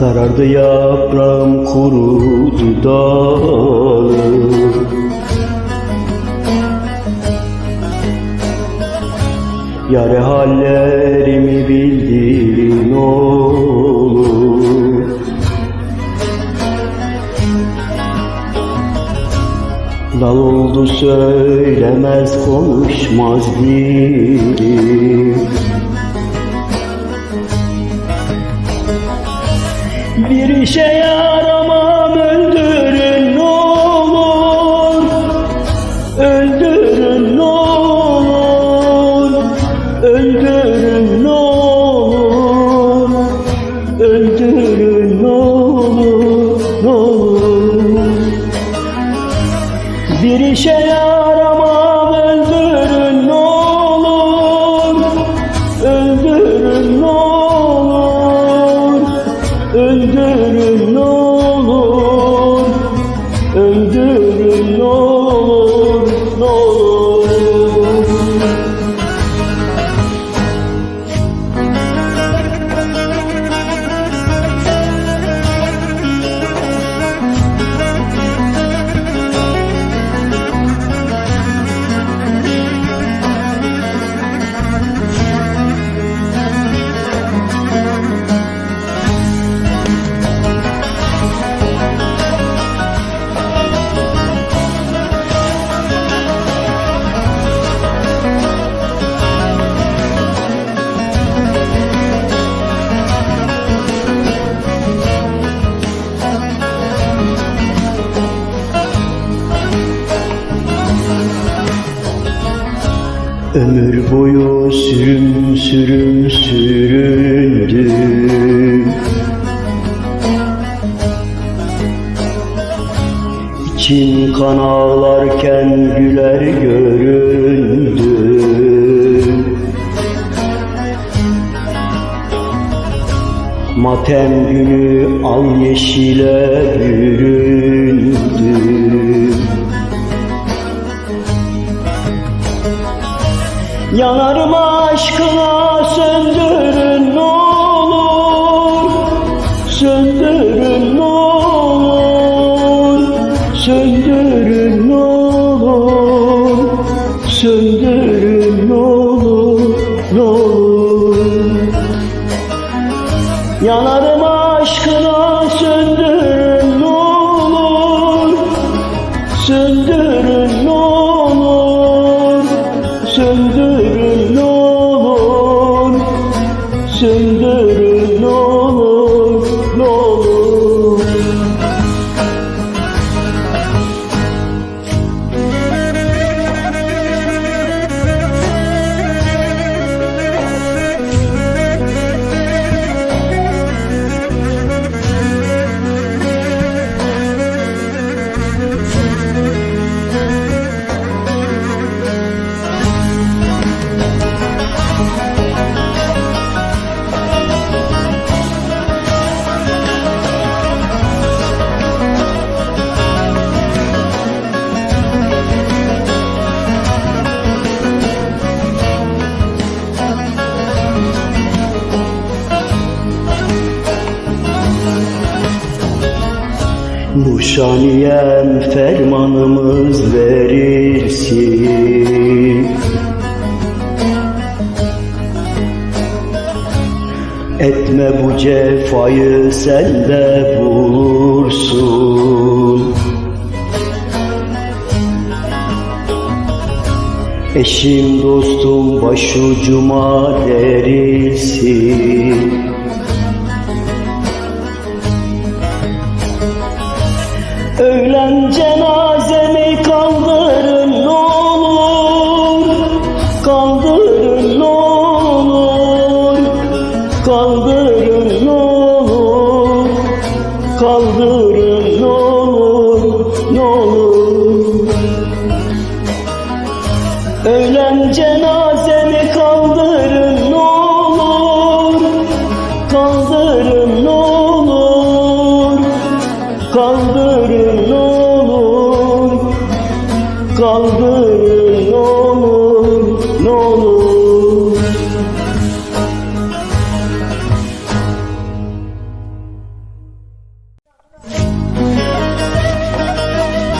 Sarardı yaprağım kurudu dalım Yare hallerimi bildirin olur Dal oldu söylemez konuşmaz dilim işe yaramam öldürün ne olur. Öldürün ne olur. Öldürün ne olur. Öldürün ne olur ne olur. Bir işe Ömür boyu sürüm sürüm süründüm İçim kan ağlarken güler göründüm. Matem günü al yeşile büründüm Yanarım aşkına söndürün ne olur. Söndürün ne olur. Söndürün ne olur. Söndürün ne olur. Ne olur. Yanarım aşkına söndürün Söndürün ne Nuşaniyem fermanımız verilsin Etme bu cefayı sen de bulursun. Eşim dostum başucuma derilsin cenazemi kaldırın ne olur? Kaldırın ne olur? Kaldırın ne olur? Kaldırın ne olur? Ne olur? Ölen cenazemi kaldırın ne olur? Kaldırın ne olur? Kaldırın.